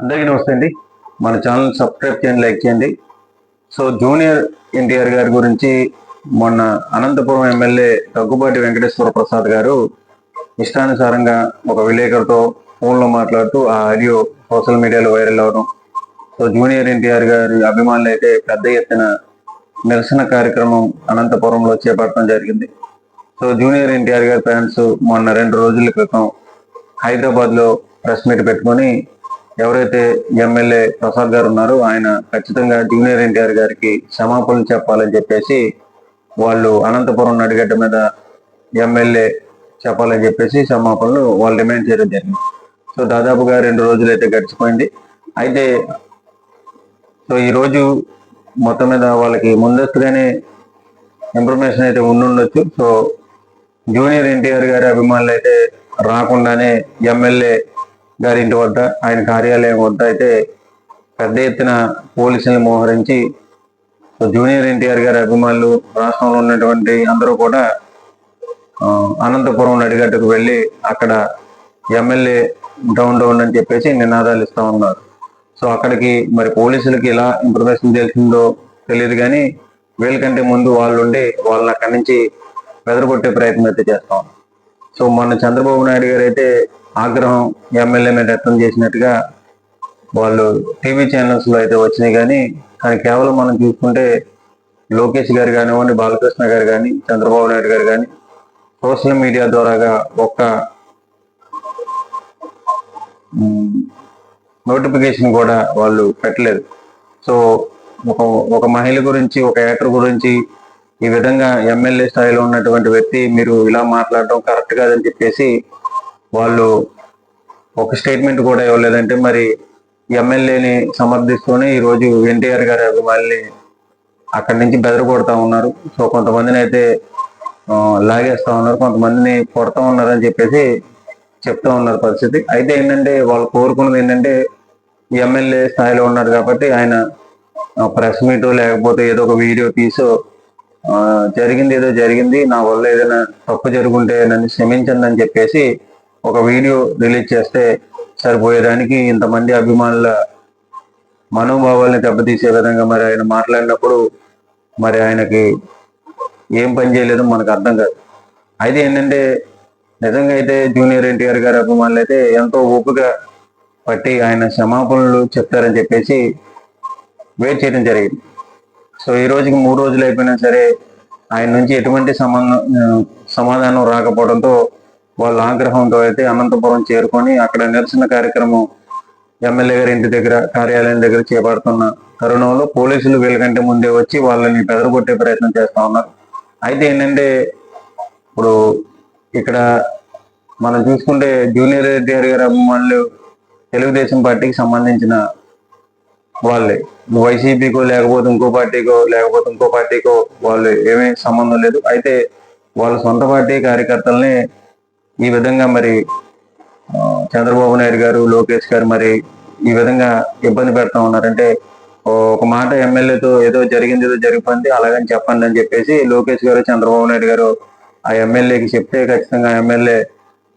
అందరికీ నమస్తే అండి. మన ఛానల్ సబ్స్క్రైబ్ చేయండి లైక్ చేయండి. సో జూనియర్ ఎన్టీఆర్ గారి గురించి మొన్న అనంతపురం ఎమ్మెల్యే దగ్గుబాటి వెంకటేశ్వర ప్రసాద్ గారు ఇష్టానుసారంగా ఒక విలేకరుతో ఫోన్లో మాట్లాడుతూ ఆ ఆడియో సోషల్ మీడియాలో వైరల్ అవడం. సో జూనియర్ ఎన్టీఆర్ గారి అభిమానులు అయితే పెద్ద ఎత్తున నిరసన కార్యక్రమం అనంతపురంలో చేపట్టడం జరిగింది. సో జూనియర్ ఎన్టీఆర్ గారి ఫ్యాన్స్ మొన్న రెండు రోజుల క్రితం హైదరాబాద్లో ప్రెస్ మీట్ పెట్టుకొని ఎవరైతే ఎమ్మెల్యే ప్రసాద్ గారు ఉన్నారో ఆయన ఖచ్చితంగా జూనియర్ ఎన్టీఆర్ గారికి క్షమాపణలు చెప్పాలని చెప్పేసి వాళ్ళు అనంతపురం నడిగడ్డ మీద ఎమ్మెల్యే చెప్పాలని చెప్పేసి క్షమాపణలు వాళ్ళు డిమాండ్ చేయడం జరిగింది. సో దాదాపుగా రెండు రోజులు అయితే గడిచిపోయింది. అయితే సో ఈ రోజు మొత్తం మీద వాళ్ళకి ముందస్తుగానే ఇన్ఫర్మేషన్ అయితే ఉండుండొచ్చు. సో జూనియర్ ఎన్టీఆర్ గారి అభిమానులు అయితే రాకుండానే ఎమ్మెల్యే గారి ఇంటి వద్ద ఆయన కార్యాలయం వద్ద అయితే పెద్ద ఎత్తున పోలీసులను మోహరించి జూనియర్ ఎన్టీఆర్ గారి అభిమానులు రాష్ట్రంలో ఉన్నటువంటి అందరూ కూడా అనంతపురం నడిగట్టుకు వెళ్ళి అక్కడ ఎమ్మెల్యే డౌన్ డౌన్ అని చెప్పేసి నినాదాలు ఇస్తా ఉన్నారు. సో అక్కడికి మరి పోలీసులకి ఎలా ఇన్ఫర్మేషన్ తెలిసిందో తెలియదు కానీ వీళ్ళకంటే ముందు వాళ్ళు ఉండి వాళ్ళని అక్కడి నుంచి వెదరగొట్టే ప్రయత్నం అయితే చేస్తాం సో మొన్న చంద్రబాబు నాయుడు గారు అయితే ఆగ్రహం ఎమ్మెల్యే మీద వ్యక్తం చేసినట్టుగా వాళ్ళు టీవీ ఛానల్స్లో అయితే వచ్చినాయి కానీ కానీ కేవలం మనం చూసుకుంటే లోకేష్ గారు కానివ్వండి బాలకృష్ణ గారు కానీ చంద్రబాబు నాయుడు గారు కానీ సోషల్ మీడియా ద్వారాగా ఒక్క నోటిఫికేషన్ కూడా వాళ్ళు పెట్టలేదు. సో ఒక ఒక మహిళ గురించి ఒక యాక్టర్ గురించి ఈ విధంగా ఎమ్మెల్యే స్థాయిలో ఉన్నటువంటి వ్యక్తి మీరు ఇలా మాట్లాడడం కరెక్ట్ కాదని చెప్పేసి వాళ్ళు ఒక స్టేట్మెంట్ కూడా ఇవ్వలేదంటే మరి ఎమ్మెల్యేని సమర్థిస్తూనే ఈరోజు ఎన్టీఆర్ గారి అభిమానుల్ని అక్కడి నుంచి బెదరగొడతా ఉన్నారు. సో కొంతమందిని అయితే లాగేస్తా ఉన్నారు. కొంతమందిని కొడతా ఉన్నారని చెప్పేసి చెప్తా ఉన్నారు పరిస్థితి. అయితే ఏంటంటే వాళ్ళు కోరుకున్నది ఏంటంటే ఎమ్మెల్యే స్థాయిలో ఉన్నారు కాబట్టి ఆయన ప్రెస్ మీట్ లేకపోతే ఏదో ఒక వీడియో తీసో జరిగింది ఏదో జరిగింది నా వల్ల ఏదైనా తప్పు జరుగుంటే నన్ను క్షమించండి అని చెప్పేసి ఒక వీడియో రిలీజ్ చేస్తే సరిపోయేదానికి ఇంతమంది అభిమానుల మనోభావాల్ని దెబ్బతీసే విధంగా మరి ఆయన మాట్లాడినప్పుడు మరి ఆయనకి ఏం పని చేయలేదో మనకు అర్థం కాదు. అయితే ఏంటంటే నిజంగా అయితే జూనియర్ ఎన్టీఆర్ గారి అభిమానులు అయితే ఎంతో ఓపిక పట్టి ఆయన క్షమాపణలు చెప్తారని చెప్పేసి వెయిట్ చేయడం జరిగింది. సో ఈ రోజుకి మూడు రోజులు అయిపోయినా సరే ఆయన నుంచి ఎటువంటి సమాధానం సమాధానం రాకపోవడంతో వాళ్ళ ఆగ్రహంతో అయితే అనంతపురం చేరుకొని అక్కడ నిరసన కార్యక్రమం ఎమ్మెల్యే గారి ఇంటి దగ్గర కార్యాలయం దగ్గర చేపడుతున్న తరుణంలో పోలీసులు వీళ్ళకంటే ముందే వచ్చి వాళ్ళని బెదరగొట్టే ప్రయత్నం చేస్తా ఉన్నారు. అయితే ఏంటంటే ఇప్పుడు ఇక్కడ మనం చూసుకుంటే జూనియర్ ఎన్టీఆర్ గారి అభిమానులు తెలుగుదేశం పార్టీకి సంబంధించిన వాళ్ళే. వైసీపీకో లేకపోతే ఇంకో పార్టీకో లేకపోతే ఇంకో పార్టీకో వాళ్ళు. ఏమీ సంబంధం లేదు. అయితే వాళ్ళ సొంత పార్టీ కార్యకర్తల్ని ఈ విధంగా మరి చంద్రబాబు నాయుడు గారు లోకేష్ గారు మరి ఈ విధంగా ఇబ్బంది పెడతా ఉన్నారంటే ఒక మాట ఎమ్మెల్యేతో ఏదో జరిగింది ఏదో జరిగిపోయింది అలాగని చెప్పండి అని చెప్పేసి లోకేష్ గారు చంద్రబాబు నాయుడు గారు ఆ ఎమ్మెల్యేకి చెప్తే ఖచ్చితంగా ఎమ్మెల్యే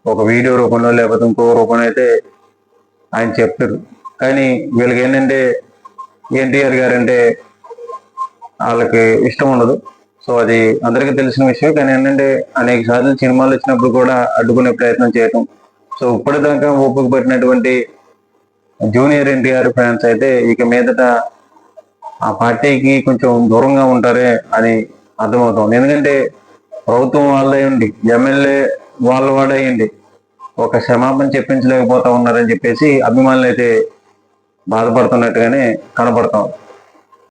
ఒక వీడియో రూపంలో లేకపోతే ఇంకో రూపంలో అయితే ఆయన చెప్తారు. కానీ వీళ్ళకి ఏంటంటే ఎన్టీఆర్ గారు అంటే వాళ్ళకి ఇష్టం ఉండదు. సో అది అందరికీ తెలిసిన విషయం. కానీ ఏంటంటే అనేక సార్లు సినిమాలు వచ్చినప్పుడు కూడా అడ్డుకునే ప్రయత్నం చేయటం. సో ఇప్పటిదాకా ఓపిక పట్టినటువంటి జూనియర్ ఎన్టీఆర్ ఫ్యాన్స్ అయితే ఇక మీదట ఆ పార్టీకి కొంచెం దూరంగా ఉంటారే అని అర్థమవుతుంది. ఎందుకంటే ప్రభుత్వం వాళ్ళేయండి ఎమ్మెల్యే వాళ్ళ వాడేయండి ఒక క్షమాపణ చెప్పించలేకపోతా ఉన్నారని చెప్పేసి అభిమానులు అయితే బాధపడుతున్నట్టుగానే కనపడతాం